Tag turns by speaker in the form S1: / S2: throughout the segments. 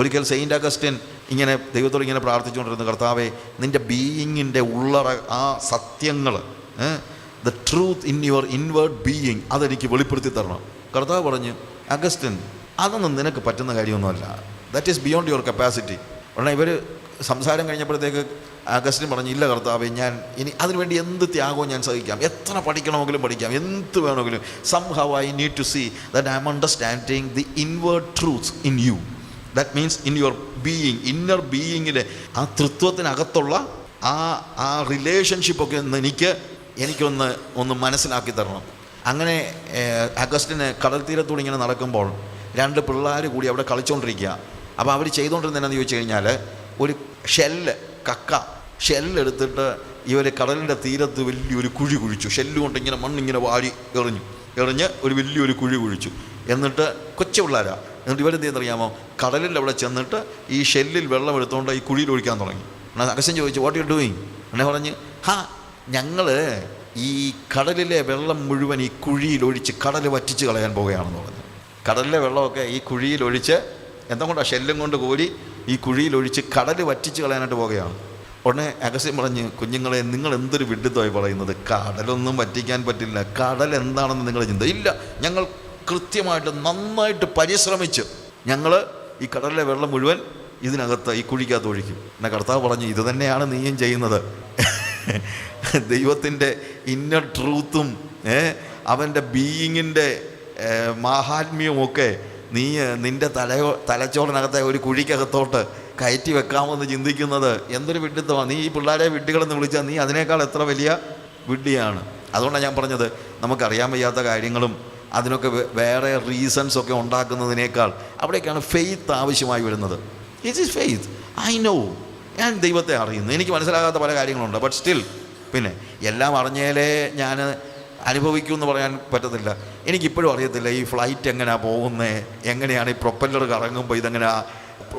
S1: ഒരിക്കൽ Saint Augustine ഇങ്ങനെ ദൈവത്തോട് ഇങ്ങനെ പ്രാർത്ഥിച്ചുകൊണ്ടിരുന്ന കർത്താവെ നിന്റെ ബീയിങ്ങിന്റെ ഉള്ളറ ആ സത്യങ്ങൾ the truth in your inward being അതെനിക്ക് വെളിപ്പെടുത്തി തരണം. കർത്താവ് പറഞ്ഞു അഗസ്റ്റിൻ അതൊന്നും നിനക്ക് പറ്റുന്ന കാര്യമൊന്നുമല്ല. That is beyond your capacity ഉടനെ ഇവർ സംസാരം കഴിഞ്ഞപ്പോഴത്തേക്ക് അഗസ്റ്റിൻ പറഞ്ഞു ഇല്ല കർത്താവെ ഞാൻ ഇനി അതിനുവേണ്ടി എന്ത് ത്യാഗവും ഞാൻ സഹിക്കാം. എത്ര പഠിക്കണമെങ്കിലും പഠിക്കാം. എന്ത് വേണമെങ്കിലും. Somehow I need to see that I am understanding the inward truth in you that means in your being inner ബീയിങ്ങിലെ ആ തൃത്വത്തിനകത്തുള്ള ആ ആ റിലേഷൻഷിപ്പൊക്കെ ഒന്ന് എനിക്ക് എനിക്കൊന്ന് ഒന്ന് മനസ്സിലാക്കി തരണം. അങ്ങനെ അഗസ്റ്റിന് കടൽ തീരത്തൂടെ ഇങ്ങനെ നടക്കുമ്പോൾ രണ്ട് പിള്ളേർ കൂടി അവിടെ കളിച്ചുകൊണ്ടിരിക്കുക അപ്പോൾ അവർ ചെയ്തുകൊണ്ടിരുന്നതെന്ന് ചോദിച്ചു കഴിഞ്ഞാൽ ഒരു ഷെല്ല് കക്ക ഷെല്ലെടുത്തിട്ട് ഇവർ കടലിന്റെ തീരത്ത് വലിയൊരു കുഴി കുഴിച്ചു. ഷെല്ല് കൊണ്ട് ഇങ്ങനെ മണ്ണിങ്ങനെ വാരി എറിഞ്ഞു. എറിഞ്ഞ് ഒരു വലിയൊരു കുഴി കുഴിച്ചു. എന്നിട്ട് കൊച്ചു പിള്ളേരാ എന്നിട്ട് ഇവരെന്ത് ചെയ്യുന്നറിയാമോ? കടലിൽ അവിടെ ചെന്നിട്ട് ഈ ഷെല്ലിൽ വെള്ളം എടുത്തുകൊണ്ട് ഈ കുഴിയിൽ ഒഴിക്കാൻ തുടങ്ങി. എന്നാൽ അകശം ചോദിച്ചു വാട്ട് യു ഡൂയിങ് എന്നെ പറഞ്ഞ് ഹാ ഞങ്ങൾ ഈ കടലിലെ വെള്ളം മുഴുവൻ ഈ കുഴിയിൽ ഒഴിച്ച് കടൽ വറ്റിച്ച് കളയാൻ പോവുകയാണെന്ന് പറഞ്ഞു. കടലിലെ വെള്ളമൊക്കെ ഈ കുഴിയിൽ ഒഴിച്ച് എന്താ കൊണ്ടാണ് ഷെല്ലും കൊണ്ട് കോരി ഈ കുഴിയിൽ ഒഴിച്ച് കടൽ വറ്റിച്ച് കളയാനായിട്ട് പോവുകയാണ്. ഉടനെ അഗസ്യം പറഞ്ഞ് കുഞ്ഞുങ്ങളെ നിങ്ങൾ എന്തൊരു വിഡിത്തമായി പറയുന്നത്? കടലൊന്നും വറ്റിക്കാൻ പറ്റില്ല. കടൽ എന്താണെന്ന് നിങ്ങൾ ചിന്ത ഇല്ല ഞങ്ങൾ കൃത്യമായിട്ട് നന്നായിട്ട് പരിശ്രമിച്ച് ഞങ്ങൾ ഈ കടലിലെ വെള്ളം മുഴുവൻ ഇതിനകത്ത് ഈ കുഴിക്കകത്ത് ഒഴിക്കും. എന്നെ കർത്താവ് പറഞ്ഞു ഇത് തന്നെയാണ് നീയും ചെയ്യുന്നത്. ദൈവത്തിന്റെ ഇന്നർ ട്രൂത്തും അവന്റെ ബീയിങ്ങിന്റെ മാഹാത്മ്യവുമൊക്കെ നീ നിന്റെ തലയോ തലച്ചോറിനകത്തെ ഒരു കുഴിക്കകത്തോട്ട് കയറ്റി വെക്കാമെന്ന് ചിന്തിക്കുന്നത് എന്തൊരു വിഡ്ഢിത്തമാണ് നീ ഈ പിള്ളേരെ വിഡ്ഢികളെന്ന് വിളിച്ചാൽ നീ അതിനേക്കാൾ എത്ര വലിയ വിഡ്ഢിയാണ്? അതുകൊണ്ടാണ് ഞാൻ പറഞ്ഞത് നമുക്കറിയാൻ വയ്യാത്ത കാര്യങ്ങളും അതിനൊക്കെ വേറെ റീസൺസ് ഒക്കെ ഉണ്ടാക്കുന്നതിനേക്കാൾ അവിടേക്കാണ് ഫെയ്ത്ത് ആവശ്യമായി വരുന്നത്. It is faith I know ഞാൻ ദൈവത്തെ അറിയുന്നു. എനിക്ക് മനസ്സിലാകാത്ത പല കാര്യങ്ങളുണ്ട്. ബട്ട് സ്റ്റിൽ പിന്നെ എല്ലാം അറിഞ്ഞാലേ ഞാൻ അനുഭവിക്കൂ എന്ന് പറയാൻ പറ്റത്തില്ല. എനിക്കിപ്പോഴും അറിയത്തില്ല ഈ ഫ്ലൈറ്റ് എങ്ങനെയാണ് പോകുന്നത് എങ്ങനെയാണ് ഈ പ്രൊപ്പല്ലർ കറങ്ങുമ്പോൾ ഇതെങ്ങനെ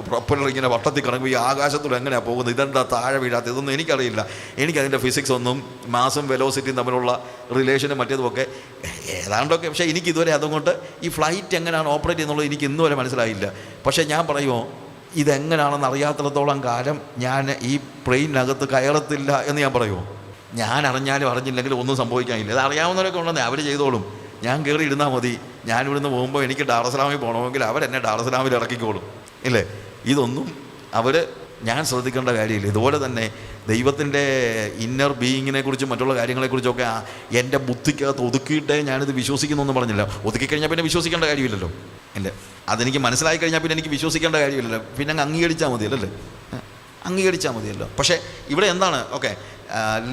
S1: പ്രൊപ്പല്ലർ ഇങ്ങനെ വട്ടത്തിൽ കറങ്ങുമ്പോൾ ഈ ആകാശത്തോടെ എങ്ങനെയാണ് പോകുന്നത്? ഇതെന്താ താഴെ വീഴാത്ത ഇതൊന്നും എനിക്കറിയില്ല. എനിക്കതിന്റെ ഫിസിക്സ് ഒന്നും മാസും വെലോസിറ്റിയും തമ്മിലുള്ള റിലേഷനും മറ്റേതുമൊക്കെ ഏതാണ്ടൊക്കെ. പക്ഷേ എനിക്ക് ഇതുവരെ അതുകൊണ്ട് ഈ ഫ്ലൈറ്റ് എങ്ങനെയാണ് ഓപ്പറേറ്റ് ചെയ്യുന്നുള്ളത് എനിക്ക് ഇന്നുവരെ മനസ്സിലായില്ല. പക്ഷേ ഞാൻ പറയുമോ ഇതെങ്ങനെയാണെന്ന് അറിയാത്തിടത്തോളം കാലം ഞാൻ ഈ പ്ലെയിനകത്ത് കയറത്തില്ല എന്ന് ഞാൻ പറയുമോ? ഞാൻ അറിഞ്ഞാലും അറിഞ്ഞില്ലെങ്കിലും ഒന്നും സംഭവിക്കാനില്ല. ഇത് അറിയാവുന്നവരൊക്കെ ഉണ്ടെന്നേ അവർ ചെയ്തോളും. ഞാൻ കയറി ഇരുന്നാൽ മതി. ഞാൻ ഇവിടുന്ന് പോകുമ്പോൾ എനിക്ക് ഡാർസലാമിൽ പോകണമെങ്കിൽ അവരെന്നെ ഡാർസലാമിൽ ഇറക്കിക്കോളും. ഇല്ലേ? ഇതൊന്നും അവർ ഞാൻ ശ്രദ്ധിക്കേണ്ട കാര്യമില്ല. ഇതുപോലെ തന്നെ ദൈവത്തിന്റെ ഇന്നർ ബീയിങ്ങിനെ കുറിച്ചും മറ്റുള്ള കാര്യങ്ങളെക്കുറിച്ചൊക്കെ എന്റെ ബുദ്ധിക്കകത്ത് ഒതുക്കിയിട്ടേ ഞാനിത് വിശ്വസിക്കുന്നു എന്ന് പറഞ്ഞില്ല. ഒതുക്കി കഴിഞ്ഞാൽ പിന്നെ വിശ്വസിക്കേണ്ട കാര്യമില്ലല്ലോ. ഇല്ല അതെനിക്ക് മനസ്സിലായി കഴിഞ്ഞാൽ പിന്നെ എനിക്ക് വിശ്വസിക്കേണ്ട കാര്യമില്ലല്ലോ. പിന്നെ അങ്ങ് അംഗീകരിച്ചാൽ മതിയല്ലോ അല്ലേ? അംഗീകരിച്ചാൽ മതിയല്ലോ. പക്ഷേ ഇവിടെ എന്താണ്? ഓക്കെ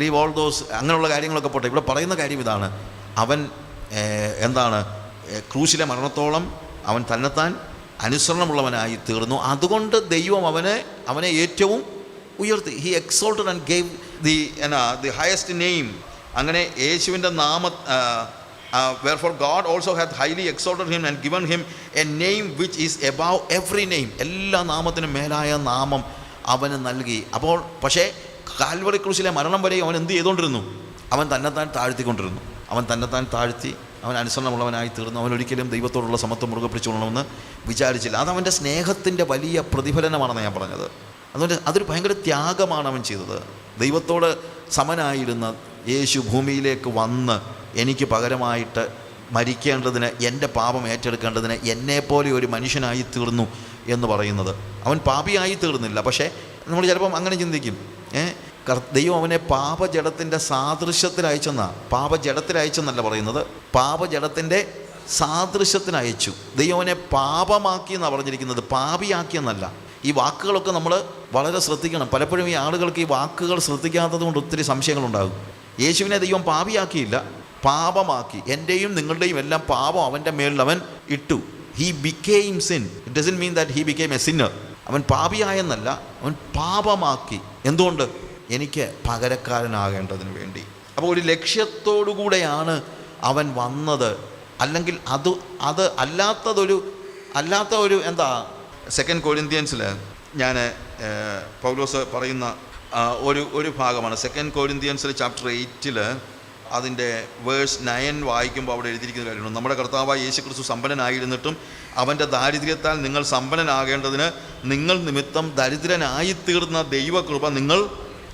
S1: ലീവ് ഓൾ ദോസ് അങ്ങനെയുള്ള കാര്യങ്ങളൊക്കെ പോട്ടെ. ഇവിടെ പറയുന്ന കാര്യം ഇതാണ്. അവൻ എന്താണ്? ക്രൂശിലെ മരണത്തോളം അവൻ തന്നെത്താൻ അനുസരണമുള്ളവനായി തീർന്നു അതുകൊണ്ട് ദൈവം അവനെ അവനെ ഏറ്റവും ഉയർത്തി. He exalted and gave the എന്നാ ദി ഹയസ്റ്റ് നെയിം അങ്ങനെ യേശുവിന്റെ നാമ wherefore God also hath highly exalted him and given him a name which is above every name എല്ലാ നാമത്തിനും മേലായ നാമം അവന് നൽകി. അപ്പോൾ പക്ഷേ കാൽവറി ക്രൂശിലെ മരണം വരെയും അവൻ എന്ത് ചെയ്തുകൊണ്ടിരുന്നു? അവൻ തന്നെത്താൻ താഴ്ത്തിക്കൊണ്ടിരുന്നു. അവൻ തന്നെത്താൻ താഴ്ത്തി അവൻ അനുസരണമുള്ളവനായി തീർന്നു. അവൻ ഒരിക്കലും ദൈവത്തോടുള്ള സമത്വം മുറുകെ പിടിച്ചുകൊള്ളണമെന്ന് വിചാരിച്ചില്ല. അത് അവന്റെ സ്നേഹത്തിന്റെ വലിയ പ്രതിഫലനമാണെന്ന് ഞാൻ പറഞ്ഞത്. അതുകൊണ്ട് അതൊരു ഭയങ്കര ത്യാഗമാണ് അവൻ ചെയ്തത്. ദൈവത്തോട് സമനായിരുന്ന യേശു ഭൂമിയിലേക്ക് വന്ന് എനിക്ക് പകരമായിട്ട് മരിക്കേണ്ടതിന് എന്റെ പാപം ഏറ്റെടുക്കേണ്ടതിന് എന്നെപ്പോലെ ഒരു മനുഷ്യനായി തീർന്നു എന്ന് പറയുന്നത്. അവൻ പാപിയായി തീർന്നില്ല. പക്ഷേ നമ്മൾ ചിലപ്പം അങ്ങനെ ചിന്തിക്കും. ഏ? കർ- ദൈവം അവനെ പാപജടത്തിന്റെ സാദൃശ്യത്തിൽ അയച്ചെന്നാ. പാപജടത്തിൽ അയച്ചെന്നല്ല പറയുന്നത്. പാപജടത്തിന്റെ സാദൃശ്യത്തിന് അയച്ചു. ദൈവം അവനെ പാപമാക്കി എന്നാണ് പറഞ്ഞിരിക്കുന്നത്. പാപിയാക്കിയെന്നല്ല. ഈ വാക്കുകളൊക്കെ നമ്മൾ വളരെ ശ്രദ്ധിക്കണം. പലപ്പോഴും ഈ ആളുകൾക്ക് ഈ വാക്കുകൾ ശ്രദ്ധിക്കാത്തത് കൊണ്ട് ഒത്തിരി സംശയങ്ങളുണ്ടാകും. യേശുവിനെ ദൈവം പാപിയാക്കിയില്ല. പാപമാക്കി. എന്റെയും നിങ്ങളുടെയും എല്ലാം പാപം അവന്റെ മേളിൽ അവൻ ഇട്ടു. He became sin it doesn't mean that he became a sinner അവൻ പാപിയായെന്നല്ല. അവൻ പാപമാക്കി. എന്തുകൊണ്ട്? എനിക്ക് പകരക്കാരനാകേണ്ടതിന് വേണ്ടി. അപ്പോൾ ഒരു ലക്ഷ്യത്തോടു കൂടെയാണ് അവൻ വന്നത്. അല്ലെങ്കിൽ അത് അത് അല്ലാത്തതൊരു അല്ലാത്ത ഒരു എന്താ സെക്കൻഡ് കൊരിന്ത്യൻസിൽ ഞാൻ പൗലോസ് പറയുന്ന ഒരു ഒരു ഭാഗമാണ്. സെക്കൻഡ് കൊരിന്ത്യൻസിൽ ചാപ്റ്റർ എയ്റ്റിൽ അതിന്റെ വേഴ്സ് നയൻ വായിക്കുമ്പോൾ അവിടെ എഴുതിയിരിക്കുന്ന കാര്യമാണ് നമ്മുടെ കർത്താവായ യേശു ക്രിസ്തു സമ്പന്നനായിരുന്നിട്ടും അവന്റെ ദാരിദ്ര്യത്താൽ നിങ്ങൾ സമ്പന്നനാകേണ്ടതിന് നിങ്ങൾ നിമിത്തം ദരിദ്രനായി തീർന്ന ദൈവകൃപ നിങ്ങൾ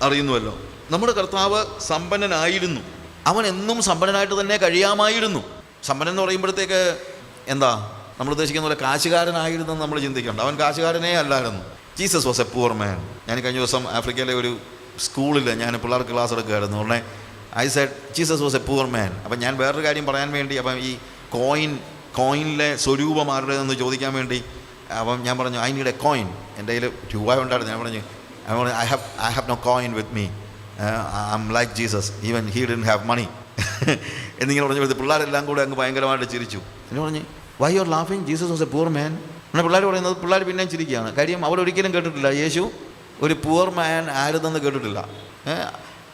S1: അറിയുന്നുവല്ലോ. നമ്മുടെ കർത്താവ് സമ്പന്നനായിരുന്നു. അവൻ എന്നും സമ്പന്നനായിട്ട് തന്നെ കഴിയാമായിരുന്നു. സമ്പന്നൻ എന്ന് പറയുമ്പോഴത്തേക്ക് എന്താ? നമ്മൾ ഉദ്ദേശിക്കുന്ന പോലെ കാശുകാരനായിരുന്നെന്ന് നമ്മൾ ചിന്തിക്കേണ്ട. അവൻ കാശുകാരനേ അല്ലായിരുന്നു. Jesus was a poor man. ഞാൻ കഴിഞ്ഞ ദിവസം ആഫ്രിക്കയിലെ ഒരു സ്കൂളിൽ ഞാൻ പിള്ളേർക്ക് ക്ലാസ് എടുക്കുമായിരുന്നു ഉടനെ I said Jesus was a poor man. അപ്പം ഞാൻ വേറൊരു കാര്യം പറയാൻ വേണ്ടി അപ്പം ഈ കോയിൻ കോയിനിലെ സ്വരൂപം ആരുടേതെന്ന് ചോദിക്കാൻ വേണ്ടി അപ്പം ഞാൻ പറഞ്ഞു ഐ നീഡ് എ കോയിൻ. എന്റെ കയ്യിൽ രൂപ ഉണ്ടായിരുന്നു. ഞാൻ പറഞ്ഞു I have I have no coin with me. Uh, I'm like Jesus. Even he didn't have money. എന്നിങ്ങനെ പറഞ്ഞപ്പോൾ പിള്ളേരെല്ലാം കൂടെ അങ്ങ് ഭയങ്കരമായിട്ട് ചിരിച്ചു എന്ന് പറഞ്ഞ് why you are ലാഫിങ് Jesus was a poor man അങ്ങനെ പിള്ളേർ പറയുന്നത് പിള്ളേർ പിന്നെയും ചിരിക്കുകയാണ് കാര്യം അവരൊരിക്കലും കേട്ടിട്ടില്ല യേശു ഒരു പൂർ മാൻ ആയിരുന്നെന്ന് കേട്ടിട്ടില്ല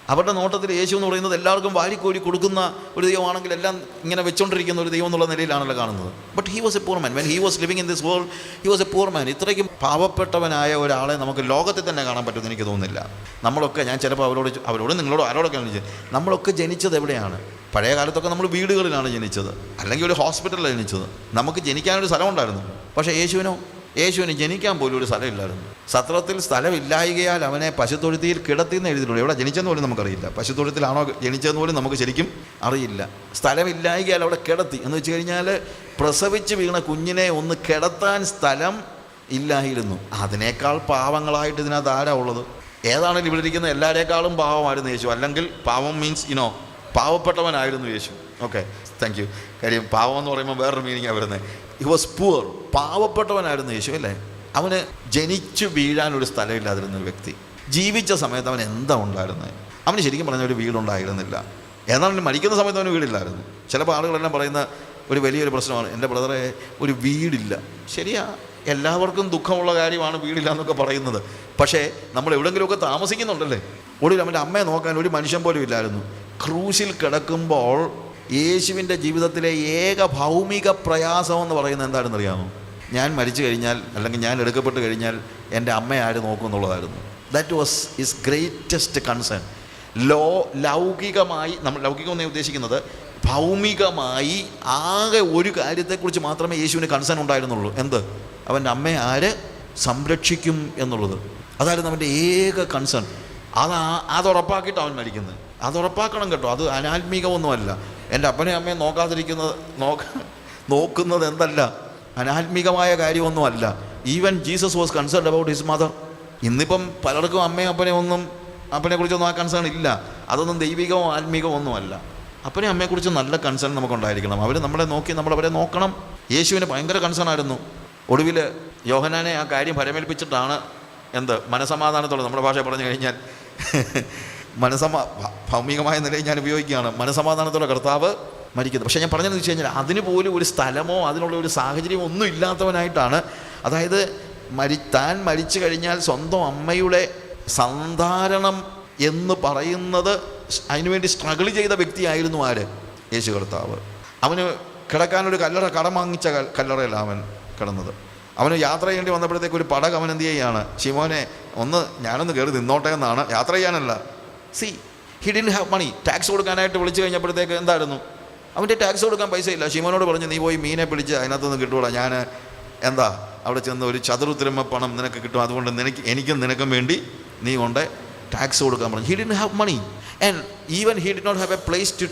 S1: അവരുടെ നോട്ടത്തിൽ യേശു എന്ന് പറയുന്നത് എല്ലാവർക്കും വാരിക്കോരി കൊടുക്കുന്ന ഒരു ദൈവമാണെങ്കിൽ എല്ലാം ഇങ്ങനെ വെച്ചുകൊണ്ടിരിക്കുന്ന ഒരു ദൈവം എന്നുള്ള നിലയിലാണല്ലോ കാണുന്നത്. But he was a poor man when he was living in this world he was a poor man ഇത്രയ്ക്കും പാവപ്പെട്ടവനായ ഒരാളെ നമുക്ക് ലോകത്തിൽ തന്നെ കാണാൻ പറ്റുമെന്ന് എനിക്ക് തോന്നുന്നില്ല. നമ്മളൊക്കെ ഞാൻ ചിലപ്പോൾ അവരോട് അവരോട് നിങ്ങളോട് ആരോടൊക്കെ ചോദിച്ചത് നമ്മളൊക്കെ ജനിച്ചത് എവിടെയാണ്? പഴയ കാലത്തൊക്കെ നമ്മൾ വീടുകളിലാണ് ജനിച്ചത്. അല്ലെങ്കിൽ ഒരു ഹോസ്പിറ്റലിലാണ് ജനിച്ചത്. നമുക്ക് ജനിക്കാനൊരു സ്ഥലമുണ്ടായിരുന്നു. പക്ഷേ യേശുവിനോ യേശുവിന് ജനിക്കാൻ പോലും ഒരു സ്ഥലമില്ലായിരുന്നു. സത്രത്തിൽ സ്ഥലമില്ലായികയാൽ അവനെ പശുത്തൊഴുത്തിയിൽ കിടത്തിന്ന് എഴുതിയിട്ടുള്ളൂ എവിടെ ജനിച്ചെന്ന് പോലും നമുക്കറിയില്ല. പശുത്തൊഴുത്തിലാണോ ജനിച്ചതെന്ന് പോലും നമുക്ക് ശരിക്കും അറിയില്ല. സ്ഥലമില്ലായികയാൽ അവിടെ കിടത്തി. എന്ന് വെച്ച് കഴിഞ്ഞാൽ പ്രസവിച്ച് വീണ കുഞ്ഞിനെ ഒന്ന് കിടത്താൻ സ്ഥലം ഇല്ലായിരുന്നു. അതിനേക്കാൾ പാവങ്ങളായിട്ട് ഇതിനകത്ത് ആരാ ഉള്ളത്? ഏതാണെങ്കിലും ഇവിടെ ഇരിക്കുന്ന എല്ലാവരേക്കാളും പാവമായിരുന്നു യേശു. അല്ലെങ്കിൽ പാവം മീൻസ് ഇനോ പാവപ്പെട്ടവനായിരുന്നു യേശു. ഓക്കെ താങ്ക് യു കാര്യം പാവം എന്ന് പറയുമ്പോൾ വേറൊരു മീനിങ്ങാണ് വരുന്നത് ഹി വാസ് പുവർ പാവപ്പെട്ടവനായിരുന്നു യേശു അല്ലേ? അവന് ജനിച്ചു വീഴാൻ ഒരു സ്ഥലമില്ലാതിരുന്ന ഒരു വ്യക്തി. ജീവിച്ച സമയത്ത് അവൻ എന്താ ഉണ്ടായിരുന്നത് അവന് ശരിക്കും പറഞ്ഞ ഒരു വീടുണ്ടായിരുന്നില്ല. എന്നാലും മരിക്കുന്ന സമയത്ത് അവന് വീടില്ലായിരുന്നു. ചിലപ്പോൾ ആളുകളെല്ലാം പറയുന്ന ഒരു വലിയൊരു പ്രശ്നമാണ്. എന്റെ ബ്രദറെ ഒരു വീടില്ല. ശരിയാ. എല്ലാവർക്കും ദുഃഖമുള്ള കാര്യമാണ് വീടില്ല എന്നൊക്കെ പറയുന്നത്. പക്ഷേ നമ്മൾ എവിടെയെങ്കിലുമൊക്കെ താമസിക്കുന്നുണ്ടല്ലേ? ഒടുവിൽ അവന്റെ അമ്മയെ നോക്കാൻ ഒരു മനുഷ്യൻ പോലും ഇല്ലായിരുന്നു. ക്രൂശിൽ കിടക്കുമ്പോൾ യേശുവിന്റെ ജീവിതത്തിലെ ഏക ഭൗമിക പ്രയാസം എന്ന് പറയുന്നത് എന്താണെന്ന് അറിയാമോ? ഞാൻ മരിച്ചു കഴിഞ്ഞാൽ അല്ലെങ്കിൽ ഞാൻ എടുക്കപ്പെട്ട് കഴിഞ്ഞാൽ എന്റെ അമ്മ ആര് നോക്കും എന്നുള്ളതായിരുന്നു. That was his greatest concern law ലൗകികമായി നമ്മൾ ലൗകികം എന്നേ ഉദ്ദേശിക്കുന്നത് ഭൗമികമായി ആകെ ഒരു കാര്യത്തെക്കുറിച്ച് മാത്രമേ യേശുവിന് കൺസേൺ ഉണ്ടായിരുന്നുള്ളൂ. എന്ത്? അവന്റെ അമ്മയെ ആര് സംരക്ഷിക്കും എന്നുള്ളത്. അതായിരുന്നു അവന്റെ ഏക കൺസേൺ അതാ ആ- അത് ഉറപ്പാക്കിയിട്ട് അവൻ മരിക്കുന്നത്. അത് ഉറപ്പാക്കണം കേട്ടോ. അത് അനാത്മികമൊന്നുമല്ല. എന്റെ അപ്പനെയും അമ്മയും നോക്കാതിരിക്കുന്നത് നോക്ക നോക്കുന്നത് എന്തല്ല? അനാത്മികമായ കാര്യമൊന്നുമല്ല. Even Jesus was concerned about his mother ഇന്നിപ്പം പലർക്കും അമ്മയും അപ്പനെയും ഒന്നും അപ്പനെ കുറിച്ചൊന്നും ആ കൺസേൺ ഇല്ല. അതൊന്നും ദൈവികമോ ആത്മീകമോ ഒന്നുമല്ല. അപ്പനെ അമ്മയെക്കുറിച്ച് നല്ല കൺസേൺ നമുക്കുണ്ടായിരിക്കണം. അവർ നമ്മളെ നോക്കി നമ്മളവരെ നോക്കണം. യേശുവിന് ഭയങ്കര കൺസേൺ ആയിരുന്നു. ഒടുവിൽ യോഹനാനെ ആ കാര്യം ഫലമേൽപ്പിച്ചിട്ടാണ് എന്ത് മനസമാധാനത്തോടെ നമ്മുടെ ഭാഷ പറഞ്ഞു കഴിഞ്ഞാൽ മനസമാ ഭൗമികമായ നിലയിൽ ഞാൻ ഉപയോഗിക്കുകയാണ്. മനസമാധാനത്തോടെ കർത്താവ് മരിക്കുന്നത്. പക്ഷേ ഞാൻ പറഞ്ഞതെന്ന് വെച്ച് കഴിഞ്ഞാൽ അതിന് പോലും ഒരു സ്ഥലമോ അതിനുള്ള ഒരു സാഹചര്യമോ ഒന്നും ഇല്ലാത്തവനായിട്ടാണ്. അതായത് മരി താൻ മരിച്ചു കഴിഞ്ഞാൽ സ്വന്തം അമ്മയുടെ സന്ധാരണം എന്ന് പറയുന്നത് അതിനുവേണ്ടി സ്ട്രഗിൾ ചെയ്ത വ്യക്തിയായിരുന്നു ആര്? യേശു കർത്താവ്. അവന് കിടക്കാനൊരു കല്ലറ കടം വാങ്ങിച്ച കല്ലറയല്ല അവൻ കിടന്നത്. അവന് യാത്ര ചെയ്യേണ്ടി വന്നപ്പോഴത്തേക്ക് ഒരു പടകം അവൻ എന്ത് ചെയ്യുകയാണ് ശിവോനെ ഒന്ന് ഞാനൊന്ന് കയറി നിന്നോട്ടെ എന്നാണ്. യാത്ര ചെയ്യാനല്ല. See he didn't have money tax കൊടുക്കാനായിട്ട് വിളിച്ചു കഴിഞ്ഞപ്പോഴത്തേക്ക് എന്തായിരുന്നു? അവന്റെ ടാക്സ് കൊടുക്കാൻ പൈസ ഇല്ല. ശിവനോട് പറഞ്ഞു നീ പോയി മീനെ പിടിച്ച് അതിനകത്തൊന്നും കിട്ടൂടാ ഞാൻ എന്താ അവിടെ ചെന്ന് ഒരു ചതുർത്തിരമ പണം നിനക്ക് കിട്ടും. അതുകൊണ്ട് നിനക്ക് എനിക്കും നിനക്കും വേണ്ടി നീ കൊണ്ട് ടാക്സ് കൊടുക്കാൻ പറഞ്ഞു. He didn't have money and even he did not have a place to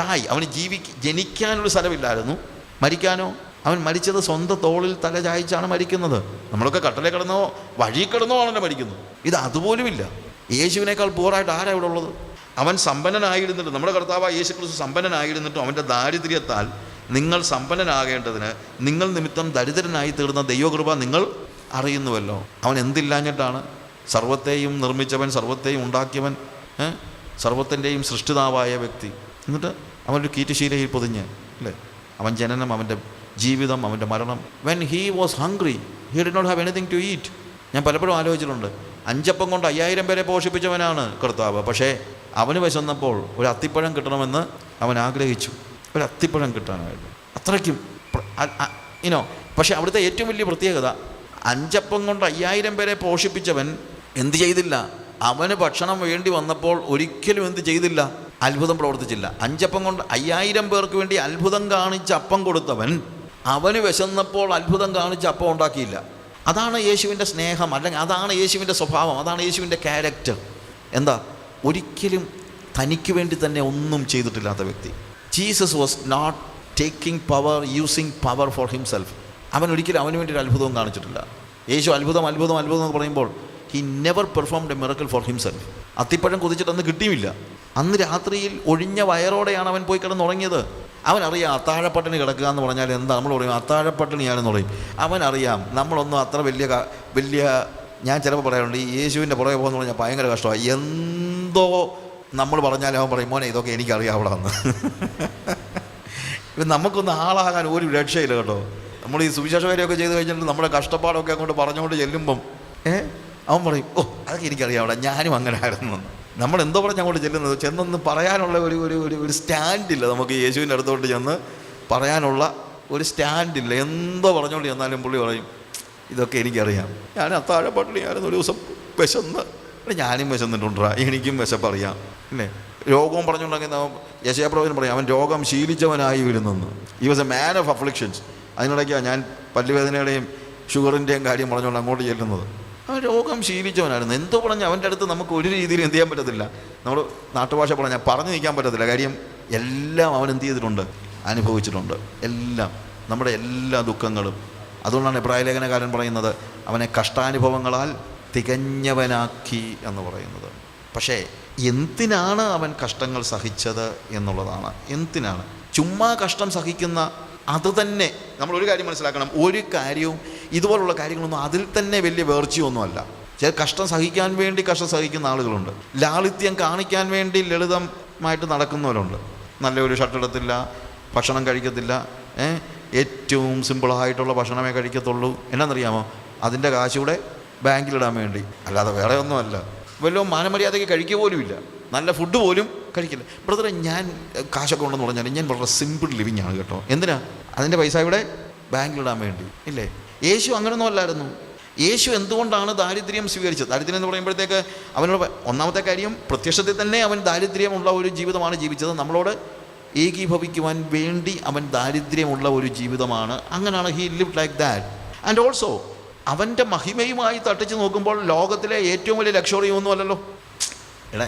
S1: die അവന് ജീവി ജനിക്കാനൊരു സ്ഥലമില്ലായിരുന്നു. മരിക്കാനോ? അവൻ മരിച്ചത് സ്വന്തം തോളിൽ തല ചായച്ചാണ് മരിക്കുന്നത്. നമ്മളൊക്കെ കട്ടലെ കിടന്നോ വഴി കിടന്നോ ആണല്ലോ മരിക്കുന്നത്. ഇത് അതുപോലുമില്ല. യേശുവിനേക്കാൾ പൂറായിട്ട് ആരാ ഇവിടെ ഉള്ളത്? അവൻ സമ്പന്നനായിരുന്നിട്ട് നമ്മുടെ കർത്താവ് യേശു ക്രിസ്തു സമ്പന്നനായിരുന്നിട്ടും അവന്റെ ദാരിദ്ര്യത്താൽ നിങ്ങൾ സമ്പന്നനാകേണ്ടതിന് നിങ്ങൾ നിമിത്തം ദരിദ്രനായി തീർന്ന ദൈവകൃപ നിങ്ങൾ അറിയുന്നുവല്ലോ. അവൻ എന്തില്ലാഞ്ഞിട്ടാണ്? സർവത്തെയും നിർമ്മിച്ചവൻ സർവത്തെയും ഉണ്ടാക്കിയവൻ? സർവത്തിന്റെയും സൃഷ്ടിതാവായ വ്യക്തി. എന്നിട്ട് അവനൊരു കീറ്റുശീലയിൽ പൊതിഞ്ഞ് അല്ലേ? അവൻ ജനനം അവന്റെ ജീവിതം അവന്റെ മരണം. When he was hungry he did not have anything to eat ഞാൻ പലപ്പോഴും ആലോചിച്ചിട്ടുണ്ട് അഞ്ചപ്പം കൊണ്ട് അയ്യായിരം പേരെ പോഷിപ്പിച്ചവനാണ് കർത്താവ്. പക്ഷേ അവന് വിശന്നപ്പോൾ ഒരു അത്തിപ്പഴം കിട്ടണമെന്ന് അവൻ ആഗ്രഹിച്ചു. ഒരു അത്തിപ്പഴം കിട്ടാനായിട്ട് അത്രയ്ക്കും ഇനോ പക്ഷേ അവിടുത്തെ ഏറ്റവും വലിയ പ്രത്യേകത അഞ്ചപ്പം കൊണ്ട് അയ്യായിരം പേരെ പോഷിപ്പിച്ചവൻ എന്ത് ചെയ്തില്ല? അവന് ഭക്ഷണം വേണ്ടി വന്നപ്പോൾ ഒരിക്കലും എന്ത് ചെയ്തില്ല? അത്ഭുതം പ്രവർത്തിച്ചില്ല. അഞ്ചപ്പം കൊണ്ട് അയ്യായിരം പേർക്ക് വേണ്ടി അത്ഭുതം കാണിച്ച അപ്പം കൊടുത്തവൻ അവന് വിശന്നപ്പോൾ അത്ഭുതം കാണിച്ച് അപ്പം ഉണ്ടാക്കിയില്ല. അതാണ് യേശുവിന്റെ സ്നേഹം അല്ലെങ്കിൽ അതാണ് യേശുവിന്റെ സ്വഭാവം അതാണ് യേശുവിന്റെ ക്യാരക്ടർ എന്താ? ഒരിക്കലും തനിക്ക് വേണ്ടി തന്നെ ഒന്നും ചെയ്തിട്ടില്ലാത്ത വ്യക്തി. Jesus was not taking power using power for himself അവൻ ഒരിക്കലും അവന് വേണ്ടി ഒരു അത്ഭുതവും കാണിച്ചിട്ടില്ല. യേശു അത്ഭുതം അത്ഭുതം അത്ഭുതം എന്ന് പറയുമ്പോൾ he never performed a miracle for himself അത്തിപ്പഴം കൊതിച്ചിട്ട് അന്ന് കിട്ടിയുമില്ല. അന്ന് രാത്രിയിൽ ഒഴിഞ്ഞ വയറോടെയാണ് അവൻ പോയി കിടന്നുറങ്ങിയത്. അവനറിയാം അത്താഴപ്പട്ടിണി കിടക്കുക എന്ന് പറഞ്ഞാൽ എന്താ? നമ്മൾ പറയും അത്താഴപ്പട്ടിണിയാണെന്ന് പറയും. അവനറിയാം നമ്മളൊന്നും അത്ര വലിയ വലിയ ഞാൻ ചിലപ്പോൾ പറയാറുണ്ട് ഈ യേശുവിന്റെ പുറകെ പോകുന്ന പറഞ്ഞാൽ ഭയങ്കര കഷ്ടമാണ്. എന്തോ നമ്മൾ പറഞ്ഞാലും അവൻ പറയും മോനെ ഇതൊക്കെ എനിക്കറിയാം അവിടെ വന്ന് ഇപ്പം നമുക്കൊന്ന് ആളാകാൻ ഒരു രക്ഷയില്ല കേട്ടോ. നമ്മൾ ഈ സുവിശേഷ വരെയൊക്കെ ചെയ്ത് കഴിഞ്ഞിട്ട് നമ്മുടെ കഷ്ടപ്പാടൊക്കെ അങ്ങോട്ട് പറഞ്ഞുകൊണ്ട് ചെല്ലുമ്പം ഏ? അവൻ പറയും ഓ അതൊക്കെ എനിക്കറിയാം അവിടെ. ഞാനും അങ്ങനെ ആയിരുന്നു. എന്ന്." നമ്മൾ എന്തോ പറഞ്ഞ് അങ്ങോട്ട് ചെല്ലുന്നത് ചെന്നൊന്ന് പറയാനുള്ള ഒരു ഒരു ഒരു ഒരു സ്റ്റാൻഡില്ല. നമുക്ക് യേശുവിന്റെ അടുത്തോട്ട് ചെന്ന് പറയാനുള്ള ഒരു സ്റ്റാൻഡില്ല. എന്തോ പറഞ്ഞുകൊണ്ട് ചെന്നാലും പുള്ളി പറയും ഇതൊക്കെ എനിക്കറിയാം. ഞാൻ അത്താഴ ഞാനൊന്ന് ഒരു ദിവസം വിശന്ന് ഞാനും വിശന്നിട്ടുണ്ടാ. എനിക്കും വിശപ്പറിയാം. അല്ലേ രോഗവും പറഞ്ഞുകൊണ്ടെങ്കിൽ യശയപ്രവചനം പറയും അവൻ രോഗം ശീലിച്ചവനായി വരുന്നെന്ന്. He was a man of afflictions അതിനിടയ്ക്കാണ് ഞാൻ പല്ലുവേദനയുടെയും ഷുഗറിന്റെയും കാര്യം പറഞ്ഞുകൊണ്ട് അങ്ങോട്ട് ചെല്ലുന്നത്. അവൻ രോഗം ശീലിച്ചവനായിരുന്നു. എന്തോ പറഞ്ഞ് അവന്റെ അടുത്ത് നമുക്ക് ഒരു രീതിയിലും എന്ത് ചെയ്യാൻ പറ്റത്തില്ല. നമ്മൾ നാട്ടുഭാഷ പറഞ്ഞാൽ പറഞ്ഞു നിൽക്കാൻ പറ്റത്തില്ല. കാര്യം എല്ലാം അവൻ എന്ത് ചെയ്തിട്ടുണ്ട്? അനുഭവിച്ചിട്ടുണ്ട്. എല്ലാം. നമ്മുടെ എല്ലാ ദുഃഖങ്ങളും. അതുകൊണ്ടാണ് ഇബ്രാഹിലേഖനകാരൻ പറയുന്നത് അവനെ കഷ്ടാനുഭവങ്ങളാൽ തികഞ്ഞവനാക്കി എന്ന് പറയുന്നത്. പക്ഷേ എന്തിനാണ് അവൻ കഷ്ടങ്ങൾ സഹിച്ചത് എന്നുള്ളതാണ്. എന്തിനാണ്? ചുമ്മാ കഷ്ടം സഹിക്കുന്ന അത് തന്നെ. നമ്മൾ ഒരു കാര്യം മനസ്സിലാക്കണം. ഒരു കാര്യവും ഇതുപോലുള്ള കാര്യങ്ങളൊന്നും അതിൽ തന്നെ വലിയ വേർച്ചയൊന്നുമല്ല. ചില കഷ്ടം സഹിക്കാൻ വേണ്ടി കഷ്ടം സഹിക്കുന്ന ആളുകളുണ്ട്. ലാളിത്യം കാണിക്കാൻ വേണ്ടി ലളിതമായിട്ട് നടക്കുന്നവരുണ്ട്. നല്ലൊരു ഷർട്ട് ഇടത്തില്ല ഭക്ഷണം കഴിക്കത്തില്ല? ഏറ്റവും സിമ്പിളായിട്ടുള്ള ഭക്ഷണമേ കഴിക്കത്തുള്ളൂ. എന്നാണെന്നറിയാമോ അതിന്റെ കാശൂടെ ബാങ്കിലിടാൻ വേണ്ടി. അല്ലാതെ വേറെ ഒന്നുമല്ല. വല്ലതും മാനമര്യാദയ്ക്ക് കഴിക്കുക പോലുമില്ല നല്ല ഫുഡ് പോലും കഴിക്കില്ല. ബ്രദറെ ഞാൻ കാശൊക്കെ ഉണ്ടെന്ന് പറഞ്ഞാൽ ഞാൻ വളരെ സിമ്പിൾ ലിവിങ് ആണ് കേട്ടോ. എന്തിനാ? അതിന്റെ പൈസ ഇവിടെ ബാങ്കിലിടാൻ വേണ്ടി. ഇല്ലേ? യേശു അങ്ങനൊന്നും അല്ലായിരുന്നു. യേശു എന്തുകൊണ്ടാണ് ദാരിദ്ര്യം സ്വീകരിച്ചത്? ദാരിദ്ര്യം എന്ന് പറയുമ്പോഴത്തേക്ക് അവനോട് ഒന്നാമത്തെ കാര്യം പ്രത്യക്ഷത്തിൽ തന്നെ അവൻ ദാരിദ്ര്യമുള്ള ഒരു ജീവിതമാണ് ജീവിച്ചത്. നമ്മളോട് ഏകീഭവിക്കുവാൻ വേണ്ടി അവൻ ദാരിദ്ര്യമുള്ള ഒരു ജീവിതമാണ്. അങ്ങനെയാണ് he live like that and also അവന്റെ മഹിമയുമായി തട്ടിച്ച് നോക്കുമ്പോൾ ലോകത്തിലെ ഏറ്റവും വലിയ ലക്ഷറി ഒന്നുമല്ലല്ലോ എടാ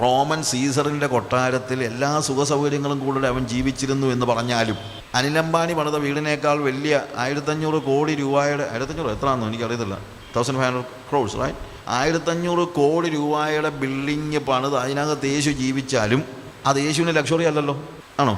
S1: റോമൻ സീസറിന്റെ കൊട്ടാരത്തിൽ എല്ലാ സുഖസൗകര്യങ്ങളും കൂടുതൽ അവൻ ജീവിച്ചിരുന്നു എന്ന് പറഞ്ഞാലും അനിലംബാനി പണിത വീടിനേക്കാൾ വലിയ ആയിരത്തഞ്ഞൂറ് കോടി രൂപയുടെ ആയിരത്തഞ്ഞൂറ് എത്രയാണെന്നോ എനിക്കറിയത്തില്ല. Thousand five hundred crores right ആയിരത്തഞ്ഞൂറ് കോടി രൂപയുടെ ബിൽഡിങ് പണിത് അതിനകത്ത് യേശു ജീവിച്ചാലും അത് യേശുവിന് ലക്ഷറി അല്ലല്ലോ. ആണോ?